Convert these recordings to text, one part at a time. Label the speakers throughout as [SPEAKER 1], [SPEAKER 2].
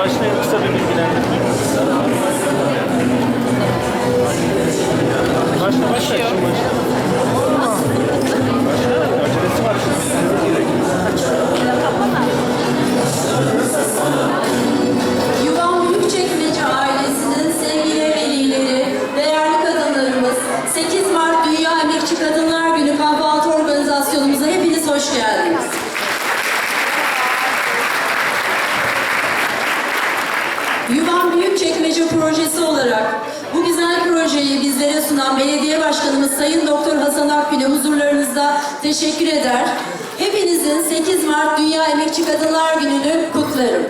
[SPEAKER 1] başlayın kısa bir bilgilendirme. Başla başla şimdi başla.
[SPEAKER 2] Yuvan Büyükçekmece projesi olarak bu güzel projeyi bizlere sunan Belediye Başkanımız Sayın Doktor Hasan Akgül'e huzurlarınızda teşekkür eder. Hepinizin 8 Mart Dünya Emekçi Kadınlar Günü'nü kutlarım.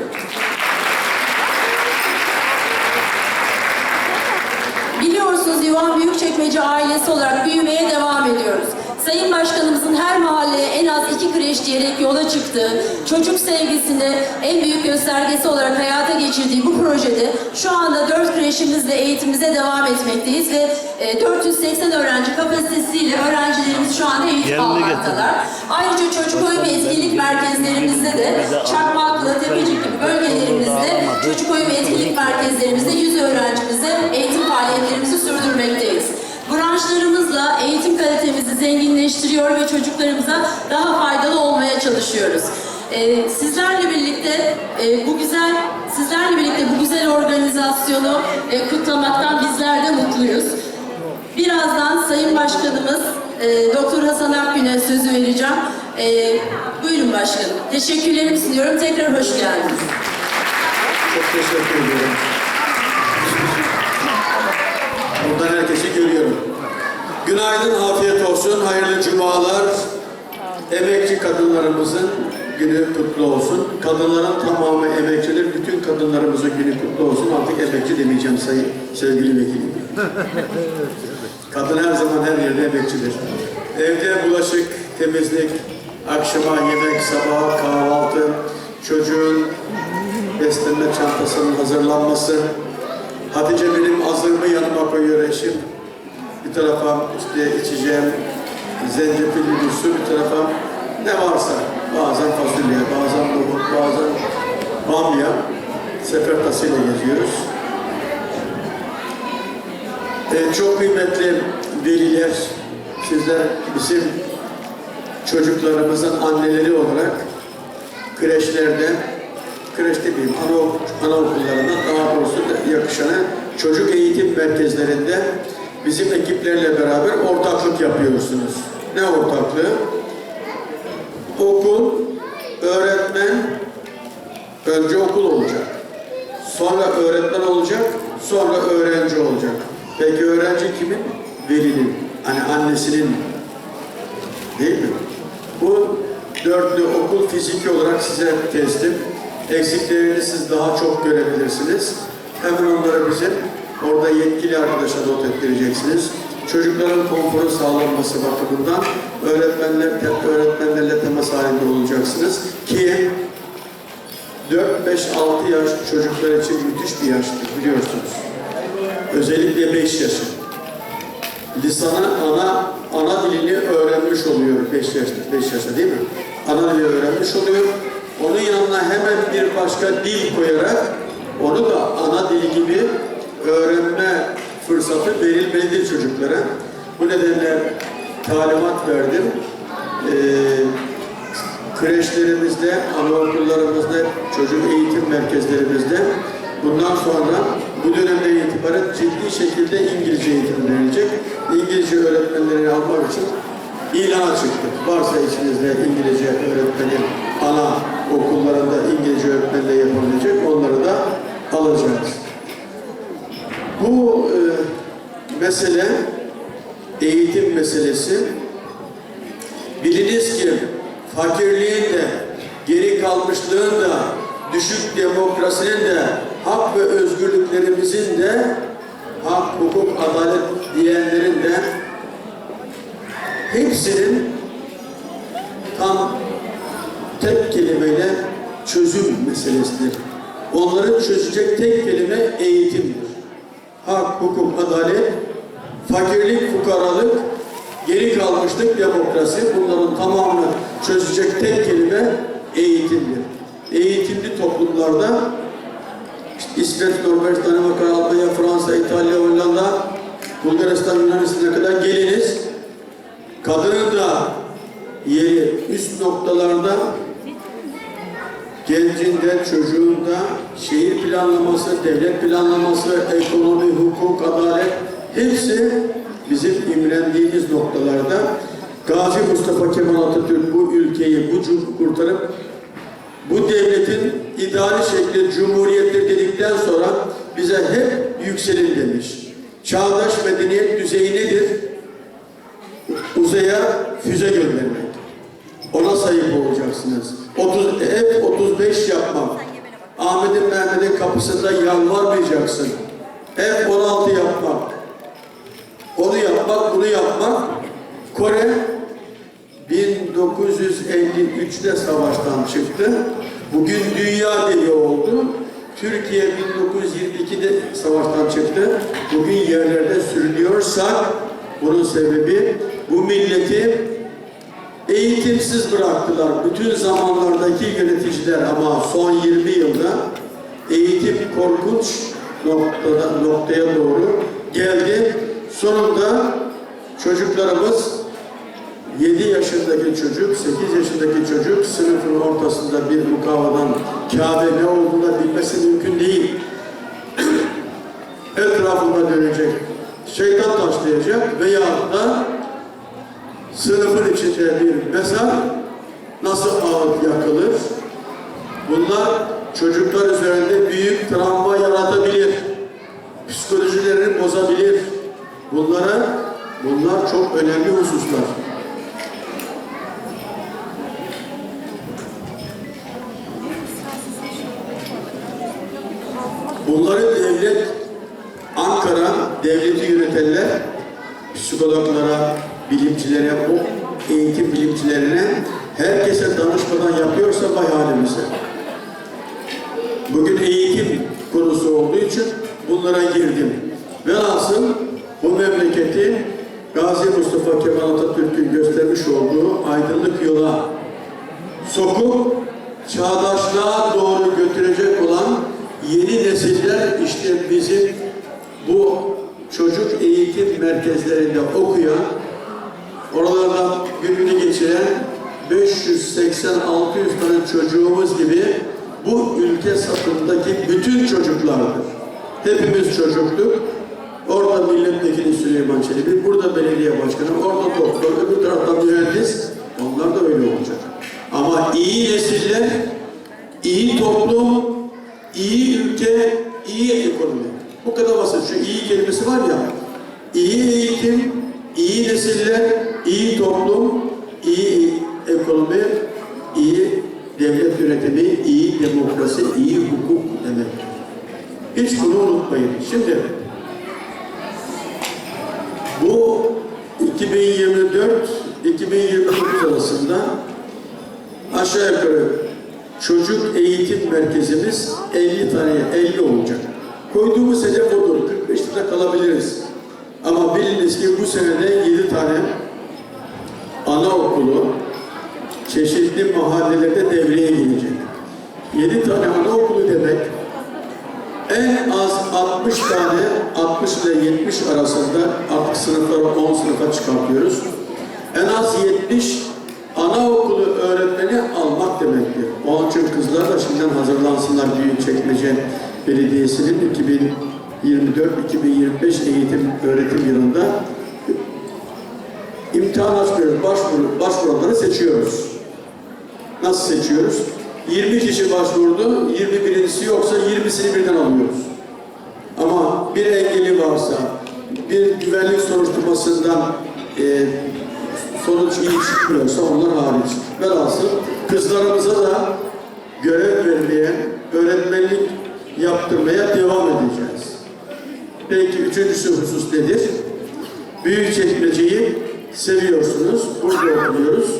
[SPEAKER 2] Biliyorsunuz Yuvan Büyükçekmece ailesi olarak büyümeye devam ediyoruz. Sayın Başkanımızın her mahalleye en az iki kreş diyerek yola çıktığı, çocuk sevgisini en büyük göstergesi olarak hayata geçirdiği bu projede şu anda dört kreşimizle eğitimimize devam etmekteyiz ve e, 480 öğrenci kapasitesiyle öğrencilerimiz şu anda eğitim almaktalar. Ayrıca çocuk oyun ve etkinlik merkezlerimizde de Çakmaklı, Tepecik gibi bölgelerimizde çocuk oyun ve etkinlik merkezlerimizde 100 öğrencimize eğitim faaliyetlerimizi sürdürmekteyiz. Branşlarımızla eğitim kalitemizi zenginleştiriyor ve çocuklarımıza daha faydalı olmaya çalışıyoruz. Ee, sizlerle birlikte e, bu güzel sizlerle birlikte bu güzel organizasyonu e, kutlamaktan bizler de mutluyuz. Birazdan Sayın Başkanımız e, Doktor Hasan Akgün'e sözü vereceğim. E, buyurun başkanım. Teşekkürlerimi sunuyorum. Tekrar hoş geldiniz.
[SPEAKER 3] Çok teşekkür ediyorum. Buradan herkesi görüyorum. Günaydın, afiyet olsun, hayırlı cumalar. Emekçi kadınlarımızın günü kutlu olsun. Kadınların tamamı emekçidir. Bütün kadınlarımızın günü kutlu olsun. Artık emekçi demeyeceğim sayın sevgili vekilim. Kadın her zaman her yerde emekçidir. Evde bulaşık, temizlik, akşama yemek, sabaha kahvaltı, çocuğun beslenme çantasının hazırlanması. Hatice benim hazırımı yanıma koyuyor eşim. Bir tarafa işte içeceğim zencefilli bir su, bir tarafa ne varsa. Bazen fasulye, bazen nohut, bazen bamya. Sefertasıyla geziyoruz. Ee, çok kıymetli veliler, sizler bizim çocuklarımızın anneleri olarak kreşlerde, kreş demeyeyim, anaok, anaokullarında daha doğrusu da yakışanı çocuk eğitim merkezlerinde bizim ekiplerle beraber ortaklık yapıyorsunuz. Ne ortaklığı? Okul, öğretmen, önce okul olacak. Sonra öğretmen olacak, sonra öğrenci olacak. Peki öğrenci kimin? Velinin, hani annesinin Değil mi? Bu dörtlü okul fiziki olarak size teslim. Eksiklerini siz daha çok görebilirsiniz. Hemen onları bizim orada yetkili arkadaşa not ettireceksiniz. Çocukların konforu sağlanması bakımından öğretmenler, öğretmenlerle temas halinde olacaksınız ki 4, 5, 6 yaş çocuklar için müthiş bir yaştır biliyorsunuz. Özellikle 5 yaşı lisanı ana ana dilini öğrenmiş oluyor 5 yaşta 5 yaşta değil mi? Ana dili öğrenmiş oluyor. Onun yanına hemen bir başka dil koyarak onu da ana dili gibi öğrenme fırsatı verilmelidir çocuklara. Bu nedenle talimat verdim. Ee, kreşlerimizde, anaokullarımızda, çocuk eğitim merkezlerimizde bundan sonra bu dönemden itibaren ciddi şekilde İngilizce eğitim verilecek. İngilizce öğretmenleri almak için ilana çıktık. Varsa içinizde İngilizce öğretmeni ana okullarında İngilizce öğretmenle yapabilecek onları da alacağız. Bu e, mesele eğitim meselesi Biliniz ki fakirliğin de, geri kalmışlığın da, düşük demokrasinin de, hak ve özgürlüklerimizin de, hak, hukuk, adalet diyenlerin de hepsinin tam tek kelimeyle çözüm meselesidir. Onların çözecek tek kelime eğitimdir. Hak, hukuk, adalet, fakirlik, fukaralık, geri kalmışlık, demokrasi bunların tamamını çözecek tek kelime eğitimdir. Eğitimli toplumlarda İsveç, Norveç, Danimarka, Almanya, Fransa, İtalya, Hollanda, Bulgaristan, Yunanistan'a kadar geliniz. Kadının da yeri üst noktalarda gencinde, çocuğunda şehir planlaması, devlet planlaması, ekonomi, hukuk, adalet hepsi bizim imrendiğimiz noktalarda. Gazi Mustafa Kemal Atatürk bu ülkeyi, bu cumhur kurtarıp bu devletin idari şekli cumhuriyettir dedikten sonra bize hep yükselin demiş. Çağdaş medeniyet düzeyi nedir? Uzaya füze göndermek. Ona sahip olacaksınız. 30, F-35 yapmak. Ahmet'in Mehmet'in kapısında yalvarmayacaksın. F-16 yapmak. Onu yapmak, bunu yapmak. Kore 1953'te savaştan çıktı. Bugün dünya devi oldu. Türkiye 1922'de savaştan çıktı. Bugün yerlerde sürünüyorsak bunun sebebi bu milleti eğitimsiz bıraktılar. Bütün zamanlardaki yöneticiler ama son 20 yılda eğitim korkunç noktada, noktaya doğru geldi. Sonunda çocuklarımız 7 yaşındaki çocuk, 8 yaşındaki çocuk sınıfın ortasında bir mukavadan Kabe ne olduğunu bilmesi mümkün değil. Etrafında dönecek, şeytan taşlayacak veya da sınıfın içinde bir mezar nasıl ağıt yakılır? Bunlar çocuklar üzerinde büyük travma yaratabilir. Psikolojilerini bozabilir. Bunlara bunlar çok önemli hususlar. Bunları devlet, Ankara devleti yönetenler, psikologlara, bilimcilere, o eğitim bilimcilerine herkese danışmadan yapıyorsa vay halimize. Bugün eğitim konusu olduğu için bunlara girdim. Velhasıl bu memleketi Gazi Mustafa Kemal Atatürk'ün göstermiş olduğu aydınlık yola sokup çağdaşlığa doğru götürecek olan yeni nesiller işte bizim bu çocuk eğitim merkezlerinde okuyan, oralarda gününü geçiren 580-600 tane çocuğumuz gibi bu ülke sapındaki bütün çocuklardır. Hepimiz çocuktuk. Orada milletvekili Süleyman Çelebi, burada belediye başkanı, orada doktor, öbür tarafta mühendis. Onlar da öyle olacak. Ama iyi nesiller, iyi toplum, iyi ülke, iyi ekonomi. Bu kadar basit. Şu iyi kelimesi var ya, iyi eğitim, iyi nesiller, iyi toplum, iyi ekonomi, iyi devlet yönetimi, iyi demokrasi, iyi hukuk demek. Hiç bunu unutmayın. Şimdi bu 2024-2029 arasında aşağı yukarı çocuk eğitim merkezimiz 50 tane 50 olacak. Koyduğumuz hedef odur. 45 lira kalabiliriz. Ama biliniz ki bu senede 7 tane anaokulu çeşitli mahallelerde devreye girecek. 7 tane anaokulu demek en az 60 tane 60 ile 70 arasında artık sınıfları 10 sınıfa çıkartıyoruz. En az 70 anaokulu öğretmeni almak demektir. Onun için kızlar da şimdiden hazırlansınlar Büyükçekmece Belediyesi'nin 2024-2025 eğitim öğretim yılında imtihan açmıyoruz, başvuru, başvuranları seçiyoruz. Nasıl seçiyoruz? 20 kişi başvurdu, 21'incisi yoksa 20'sini birden alıyoruz. Ama bir engeli varsa, bir güvenlik soruşturmasından e, sonuç iyi çıkmıyorsa onlar hariç. Velhasıl kızlarımıza da görev vermeye, öğretmenlik yaptırmaya devam edeceğiz. Peki üçüncüsü husus nedir? Büyükçekmece'yi seviyorsunuz, burada okuyoruz.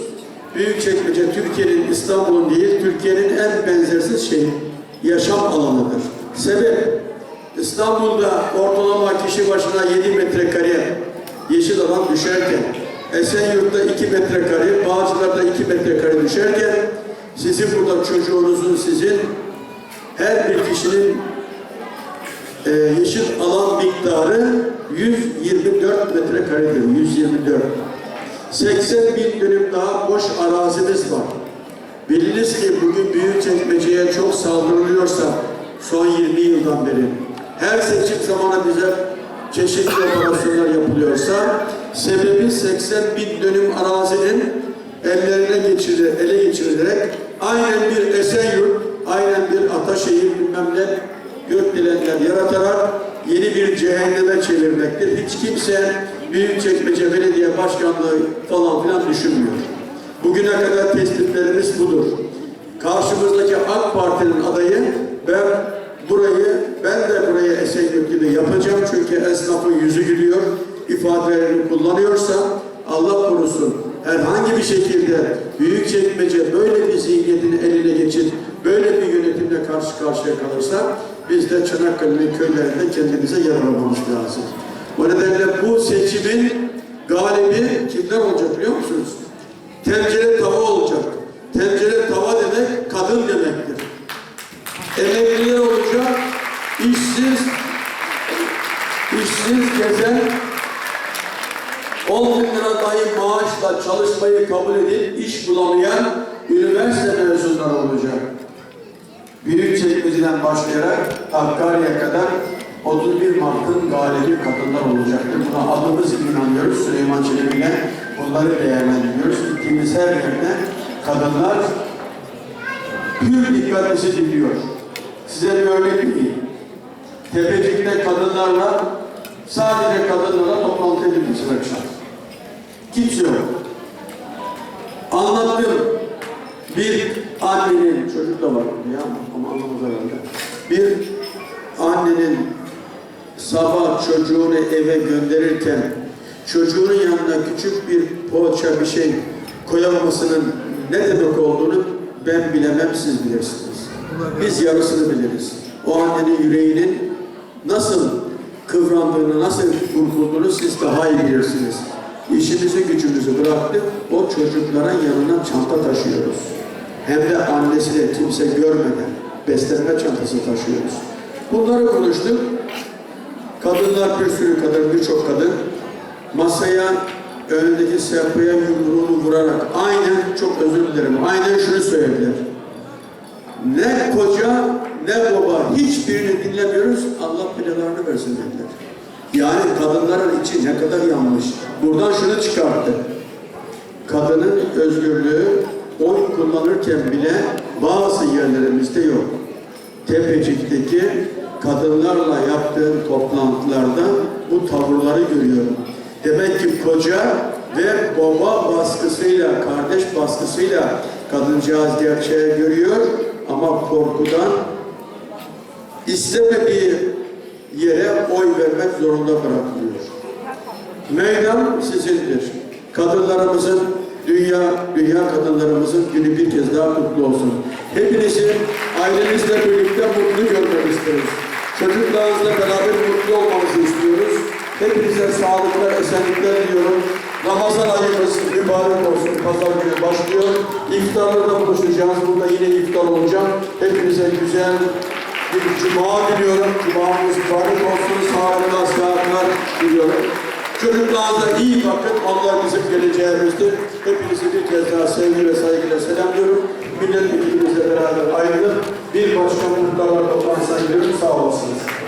[SPEAKER 3] Büyükçekmece Türkiye'nin İstanbul'un değil, Türkiye'nin en benzersiz şey yaşam alanıdır. Sebep İstanbul'da ortalama kişi başına 7 metrekare yeşil alan düşerken Esenyurt'ta 2 metrekare, Bağcılar'da 2 metrekare düşerken sizin burada çocuğunuzun sizin her bir kişinin e, yeşil alan 124 metrekaredir. 124. 80 bin dönüm daha boş arazimiz var. Biliniz ki bugün Büyükçekmece'ye çok saldırılıyorsa son 20 yıldan beri her seçim zamanı bize çeşitli operasyonlar yapılıyorsa sebebi 80 bin dönüm arazinin ellerine geçirilerek, ele geçirilerek aynen bir Esenyurt, aynen bir Ataşehir bilmem ne gökdelenler yaratarak yeni bir cehenneme çevirmektir. Hiç kimse Büyükçekmece Belediye Başkanlığı falan filan düşünmüyor. Bugüne kadar tespitlerimiz budur. Karşımızdaki AK Parti'nin adayı ben burayı, ben de burayı Esenyurt gibi yapacağım çünkü esnafın yüzü gülüyor, ifadelerini kullanıyorsa Allah korusun herhangi bir şekilde Büyükçekmece böyle bir zihniyetin eline geçip böyle bir yönetimle karşı karşıya kalırsa biz de Çanakkale'nin köylerinde kendimize yer aramamız lazım. O nedenle bu seçimin galibi kimler olacak biliyor musunuz? Tencere tava olacak. Tencere tava demek kadın demektir. Emekliler olacak, işsiz, işsiz gezen 10 bin lira dahi maaşla çalışmayı kabul edip iş bulamayan üniversite mezunları olacak. Büyükçekmece'den başlayarak Hakkari'ye kadar 31 Mart'ın galibi kadınlar olacaktır. Buna adımız inanıyoruz. Süleyman Çelebi'yle bunları değerlendiriyoruz. Gittiğimiz her yerde kadınlar pür dikkatimizi dinliyor. Size bir örnek vereyim. Tepecik'te kadınlarla sadece kadınlarla toplantı edilmiştir akşam. Kimse yok. Anlattım. Bir annenin, çocuk da var ya ama anlamaz herhalde. Bir annenin sabah çocuğunu eve gönderirken çocuğunun yanına küçük bir poğaça bir şey koyamamasının ne demek olduğunu ben bilemem siz bilirsiniz. Biz yarısını biliriz. O annenin yüreğinin nasıl kıvrandığını, nasıl burkulduğunu siz daha iyi bilirsiniz. İşimizi gücümüzü bıraktık, o çocukların yanına çanta taşıyoruz. Hem de annesini kimse görmeden beslenme çantası taşıyoruz. Bunları konuştuk. Kadınlar bir sürü kadın, birçok kadın masaya önündeki sehpaya yumruğunu vurarak aynen çok özür dilerim, aynen şunu söylediler. Ne koca ne baba hiçbirini dinlemiyoruz. Allah belalarını versin dediler. Yani kadınların içi ne kadar yanlış. Buradan şunu çıkarttı. Kadının özgürlüğü oy kullanırken bile bazı yerlerimizde yok. Tepecik'teki kadınlarla yaptığım toplantılarda bu tavırları görüyorum. Demek ki koca ve baba baskısıyla, kardeş baskısıyla kadıncağız gerçeği görüyor ama korkudan istemediği yere oy vermek zorunda bırakılıyor. Meydan sizindir. Kadınlarımızın, dünya dünya kadınlarımızın günü bir kez daha kutlu olsun. Hepinizi ailenizle birlikte mutlu görmek isteriz. Çocuklarınızla beraber mutlu olmanızı istiyoruz. Hepinize sağlıklı, esenlikler diliyorum. Ramazan ayımız mübarek olsun. Pazar günü başlıyor. İftarlarda buluşacağız. Burada yine iftar olacak. Hepinize güzel bir cuma diliyorum. Cumamız mübarek olsun. Sağlıklı sıhhatler diliyorum. Çocuklarınıza iyi bakın. Onlar bizim geleceğimizdir. Hepinizi bir kez daha sevgi ve saygıyla selamlıyorum. Milletvekilimizle beraber ayrılıp bir başka muhtarlar toplantısına gidiyorum. Sağ olasınız.